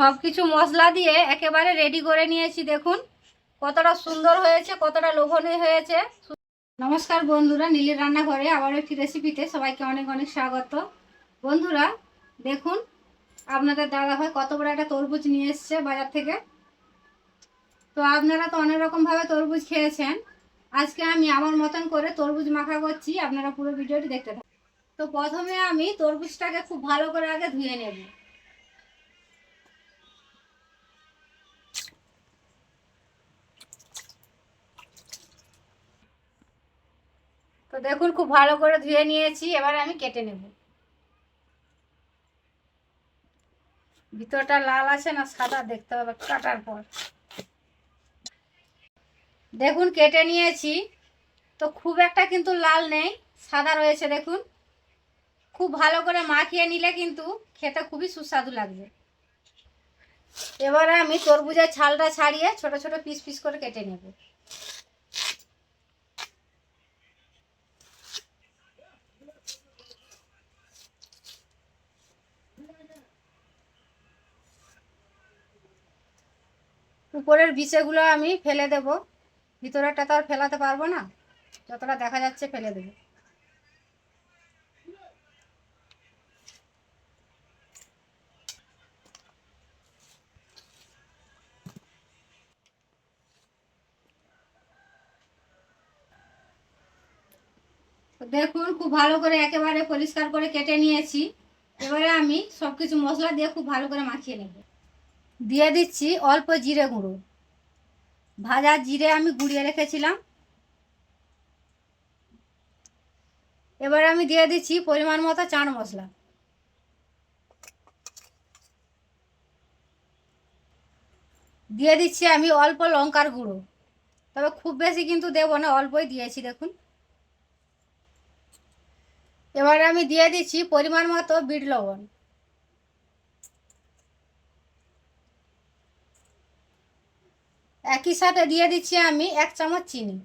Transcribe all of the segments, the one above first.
সব কিছু মশলা দিয়ে একেবারে রেডি করে নিয়েছি, দেখুন। কতটা সুন্দর হয়েছে, কতটা লোভনীয় হয়েছে। নমস্কার বন্ধুরা, নীলের রান্নাঘরে আবার একটি রেসিপিতে সবাইকে অনেক অনেক স্বাগত। বন্ধুরা, দেখুন, আপনাদের দাদা ভাই কত বড় একটা তরমুজ নিয়ে এসছে বাজার থেকে। তো আপনারা তো অনেক রকমভাবে তরমুজ খেয়েছেন। আজকে আমি আমার মতন করে তরমুজ মাখা করছি, আপনারা পুরো ভিডিওটি দেখতে থাকুন। তো প্রথমে আমি তরমুজটাকে খুব ভালো করে আগে ধুয়ে নেব। দেখুন, খুব ভালো করে ধুয়ে নিয়েছি, এবার আমি কেটে নেব। ভিতরটা লাল আছে না, সাদা, দেখতে হবে, কাটার পর। দেখুন, কেটে নিয়েছি। তো খুব একটা কিন্তু লাল নেই, সাদা রয়েছে, দেখুন। খুব ভালো করে মাখিয়ে নিলে কিন্তু খেতে খুবই সুস্বাদু লাগবে। এবারে আমি তরমুজের ছালটা ছাড়িয়ে ছোট ছোট পিস পিস করে কেটে নেব। উপরের বিচেগুলো আমি ফেলে দেব। ভিতরেরটা তো আর ফেলাতে পারব না। যতটা দেখা যাচ্ছে ফেলে দেবো। দেখুন, খুব ভালো করে একেবারে পরিষ্কার করে কেটে নিয়েছি। এবারে আমি সব কিছু মশলা দিয়ে খুব ভালো করে মাখিয়ে নেব। দিয়ে দিচ্ছি অল্প জিরে গুঁড়ো। ভাজা জিরে আমি গুঁড়িয়ে রেখেছিলাম। এবার আমি দিয়ে দিচ্ছি পরিমাণ মতো চাট মশলা। দিয়ে দিচ্ছি আমি অল্প লঙ্কার গুঁড়ো। তবে খুব বেশি কিন্তু দেবো না, অল্পই দিয়েছি দেখুন। এবারে আমি দিয়ে দিচ্ছি পরিমাণ মতো বিট লবণ। একই সাথে দিয়ে দিচ্ছি আমি এক চামচ চিনি।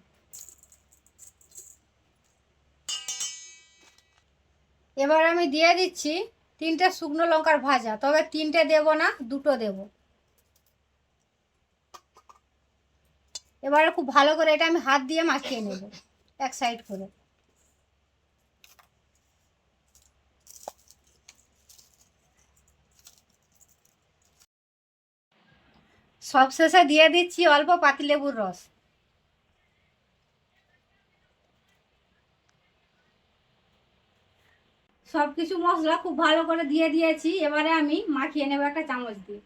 এবার আমি দিয়ে দিচ্ছি তিনটে শুকনো লঙ্কার ভাজা, তবে তিনটে দেব না, দুটো দেব। এবারে খুব ভালো করে এটা আমি হাত দিয়ে মাখিয়ে নেব, এক সাইড করে। সবশেষে দিয়ে দিচ্ছি অল্প পাতিলেবুর রস। সব কিছু মশলা খুব ভালো করে দিয়ে দিয়েছি, এবারে আমি মাখিয়ে নেব একটা চামচ দিয়ে।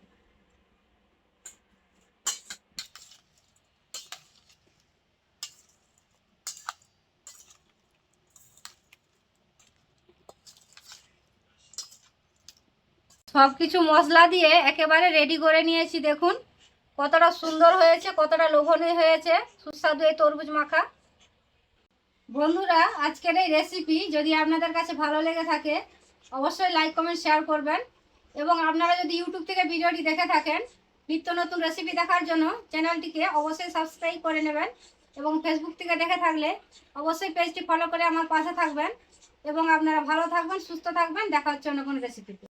সব কিছু মশলা দিয়ে একেবারে রেডি করে নিয়েছি, দেখুন। কতটা সুন্দর হয়েছে, কতটা লোভনীয় হয়েছে। সুস্বাদু এই তরমুজ মাখা। বন্ধুরা, আজকের এই রেসিপি যদি আপনাদের কাছে ভালো লেগে থাকে, অবশ্যই লাইক কমেন্ট শেয়ার করবেন। এবং আপনারা যদি ইউটিউব থেকে ভিডিওটি দেখে থাকেন, নিত্য নতুন রেসিপি দেখার জন্য চ্যানেলটিকে অবশ্যই সাবস্ক্রাইব করে নেবেন। এবং ফেসবুক থেকে দেখে থাকলে অবশ্যই পেজটি ফলো করে আমার পাশে থাকবেন। এবং আপনারা ভালো থাকবেন, সুস্থ থাকবেন। দেখা হচ্ছে অন্য কোনো রেসিপিতে